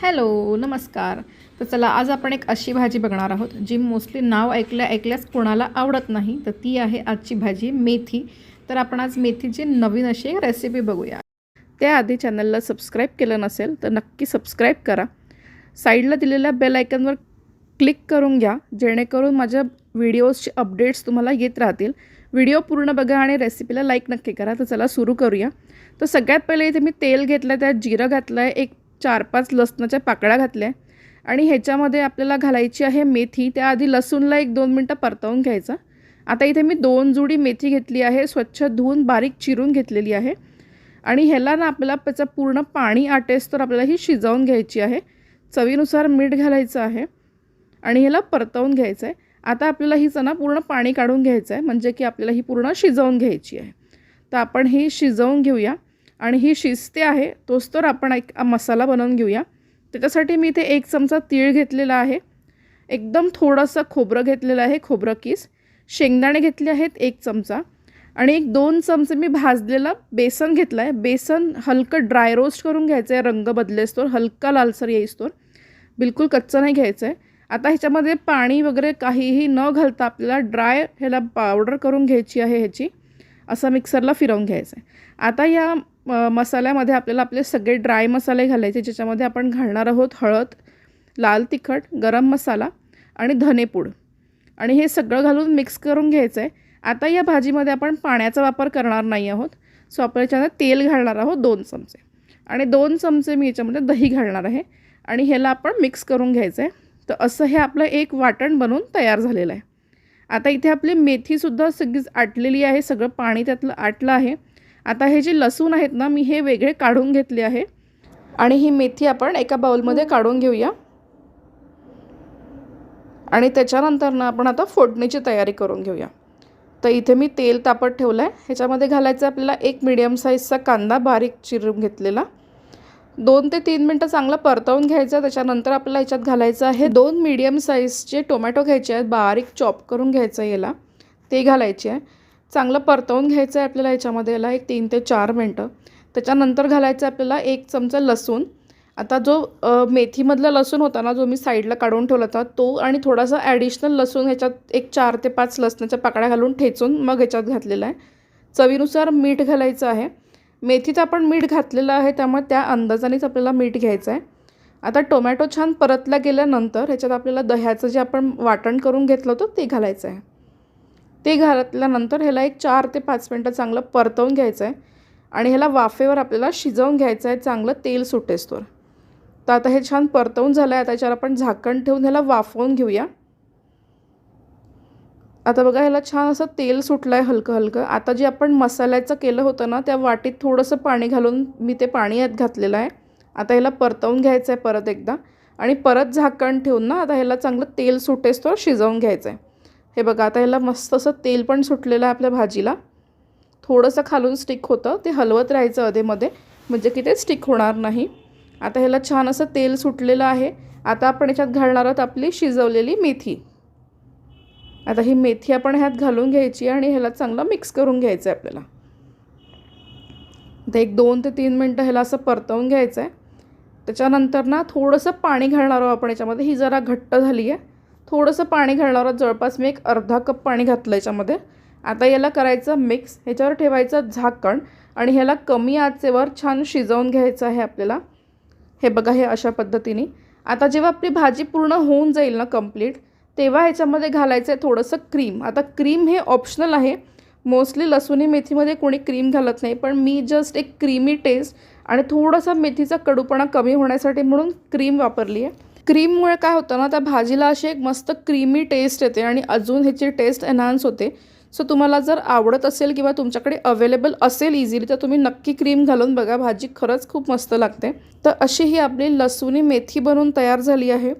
Hello नमस्कार. तर चला आज आपण एक अशी भाजी बघणार आहोत जी मोस्टली नाव ऐकल्या ऐकल्यास कोणाला आवडत नाही तर ती आहे आजची भाजी मेथी. तर आपण आज मेथीची नवीन अशी एक रेसिपी बघूया. त्याआधी चॅनलला सबस्क्राईब केलं नसेल तर नक्की सबस्क्राईब करा. साईडला दिलेल्या बेल आयकनवर क्लिक करून घ्या जेणेकरून माझ्या व्हिडिओजचे अपडेट्स तुम्हाला येत राहतील. व्हिडिओ पूर्ण बघा आणि रेसिपीला लाईक नक्की करा. तर चला सुरू करूया. तर सगळ्यात पहिले इथे मी तेल घेतलं आहे त्यात जिरं घातलं आहे एक चार पाच लसणाच्या पाकळ्या घातल्या आणि ह्याच्यामध्ये आपल्याला घालायची आहे मेथी. त्याआधी लसूणला एक दोन मिनटं परतवून घ्यायचं. आता इथे मी दोन जुडी मेथी घेतली आहे. स्वच्छ धुवून बारीक चिरून घेतलेली आहे. आणि ह्याला ना आपल्याला त्याचं पूर्ण पाणी आटेस तर आपल्याला ही शिजवून घ्यायची आहे. चवीनुसार मीठ घालायचं आहे. आणि ह्याला परतवून घ्यायचं आहे आता आपल्याला हीच ना पूर्ण पाणी काढून घ्यायचं आहे म्हणजे की आपल्याला ही पूर्ण शिजवून घ्यायची आहे. तर आपण ही शिजवून घेऊया. आणि ही शिजते आहे तोच तर आपण एक मसाला बनवून घेऊया. त्याच्यासाठी मी इथे एक चमचा तीळ घेतलेला आहे. एकदम थोडंसं खोबरं घेतलेलं आहे खोबरं किस. शेंगदाणे घेतले आहेत एक चमचा. आणि एक दोन चमचे मी भाजलेला बेसन घेतलं आहे बेसन हलकं ड्राय रोस्ट करून घ्यायचं आहे रंग बदलेस्तोर हलका लालसर येईस्तोर बिलकुल कच्चं नाही घ्यायचं आहे आता ह्याच्यामध्ये पाणी वगैरे काहीही न घालता आपल्याला ड्राय ह्याला पावडर करून घ्यायची आहे ह्याची. असं मिक्सरला फिरवून घ्यायचं आहे आता या मसाल्यामध्ये आपल्याला आपले सगळे ड्राय मसाले घालायचे ज्याच्यामध्ये आपण घालणार आहोत हळद लाल तिखट गरम मसाला आणि धनेपूड आणि हे सगळं घालून मिक्स करून घ्यायचं आहे आता या भाजीमध्ये आपण पाण्याचा वापर करणार नाही आहोत. सो आपण याच्यामध्ये तेल घालणार आहोत दोन चमचे. आणि दोन चमचे मी याच्यामध्ये दही घालणार आहे. आणि ह्याला आपण मिक्स करून घ्यायचं आहे तर असं हे आपलं एक वाटण बनवून तयार झालेलं आहे. आता इथे आपली मेथीसुद्धा सगळीच आटलेली आहे. सगळं पाणी त्यातलं आटलं आहे. आता हे जे लसूण आहेत ना मी हे वेगळे काढून घेतले आहे. आणि ही मेथी आपण एका बाउलमध्ये काढून घेऊया. आणि त्याच्यानंतर ना आपण आता फोडणीची तयारी करून घेऊया. तर इथे मी तेल तापत ठेवलं आहे ह्याच्यामध्ये घालायचं आपल्याला एक मिडियम साईजचा कांदा बारीक चिरून घेतलेला. दोन ते तीन मिनटं चांगलं परतवून घ्यायचं. त्याच्यानंतर आपल्याला ह्याच्यात घालायचं आहे दोन मीडियम साईजचे टोमॅटो घ्यायचे आहेत. बारीक चॉप करून घ्यायचं आहे याला. ते घालायचे आहे. चांगलं परतवून घ्यायचं आहे आपल्याला याच्यामध्ये याला एक तीन ते चार मिनटं. त्याच्यानंतर घालायचं आहे आपल्याला एक चमचा लसूण. आता जो मेथीमधला लसूण होता ना जो मी साईडला काढून ठेवला होता तो आणि थोडासा ॲडिशनल लसूण ह्याच्यात एक चार ते पाच लसणाच्या पाकळ्या घालून ठेचून मग ह्याच्यात घातलेला आहे. चवीनुसार मीठ घालायचं आहे. मेथीचं आपण मीठ घातलेलं आहे त्यामुळे त्या अंदाजानेच आपल्याला मीठ घ्यायचं आहे. आता टोमॅटो छान परतला गेल्यानंतर ह्याच्यात आपल्याला दह्याचं जे आपण वाटण करून घेतलं होतं ते घालायचं आहे. ते घातल्यानंतर ह्याला एक चार ते पाच मिनटं चांगलं परतवून घ्यायचं आहे आणि ह्याला वाफेवर आपल्याला शिजवून घ्यायचं आहे चांगलं तेल सुटेस्तोर तर आता हे छान परतवून झालं आहे त्याच्यावर आपण झाकण ठेवून ह्याला वाफवून घेऊया. आता बघा ह्याला छान असं तेल सुटलं आहे हलकं हलकं आता जे आपण मसाल्याचं केलं होतं ना त्या वाटीत थोडंसं पाणी घालून मी ते पाणी यात घातलेलं आहे. आता ह्याला परतवून घ्यायचं आहे परत एकदा. आणि परत झाकण ठेवून ना आता ह्याला चांगलं तेल सुटेस्तोर शिजवून घ्यायचं आहे हे बघा आता ह्याला मस्त असं तेल पण सुटलेलं आहे आपल्या भाजीला. थोडंसं खालून स्टिक होतं. ते हलवत राहायचं अधेमध्ये म्हणजे की ते स्टिक होणार नाही. आता ह्याला छान असं तेल सुटलेलं आहे. आता आपण याच्यात घालणार आहोत आपली शिजवलेली मेथी. आता ही मेथी आपण ह्यात घालून घ्यायची आणि ह्याला चांगलं मिक्स करून घ्यायचं आहे आपल्याला. आता एक दोन ते तीन मिनटं ह्याला असं परतवून घ्यायचं आहे त्याच्यानंतर ना थोडंसं पाणी घालणार आहोत आपण याच्यामध्ये. ही जरा घट्ट झाली आहे थोडंसं पाणी घालणार आहोत. जवळपास मी एक अर्धा कप पाणी घातलं याच्यामध्ये. आता याला करायचं मिक्स ह्याच्यावर ठेवायचं झाकण आणि ह्याला कमी आचेवर छान शिजवून घ्यायचं आहे आपल्याला. हे बघा हे अशा पद्धतीने. आता जेव्हा आपली भाजी पूर्ण होऊन जाईल ना कंप्लीट तेव्हा ह्याच्यामध्ये घालायचं आहे थोडंसं क्रीम आता क्रीम हे ऑप्शनल आहे. मोस्टली लसूणी मेथीमध्ये कोणी क्रीम घालत नाही पण मी जस्ट एक क्रीमी टेस्ट आणि थोडासा मेथीचा कडूपणा कमी होण्यासाठी म्हणून क्रीम वापरली आहे क्रीममुळे काय होतं ना त्या भाजीला अशी एक मस्त क्रीमी टेस्ट येते आणि अजून ह्याची टेस्ट एनहान्स होते. सो तुम्हाला जर आवडत असेल किंवा तुमच्याकडे अवेलेबल असेल इझिली तर तुम्ही नक्की क्रीम घालून बघा. भाजी खरंच खूप मस्त लागते. तर अशी ही आपली लसूणी मेथी बनवून तयार झाली आहे.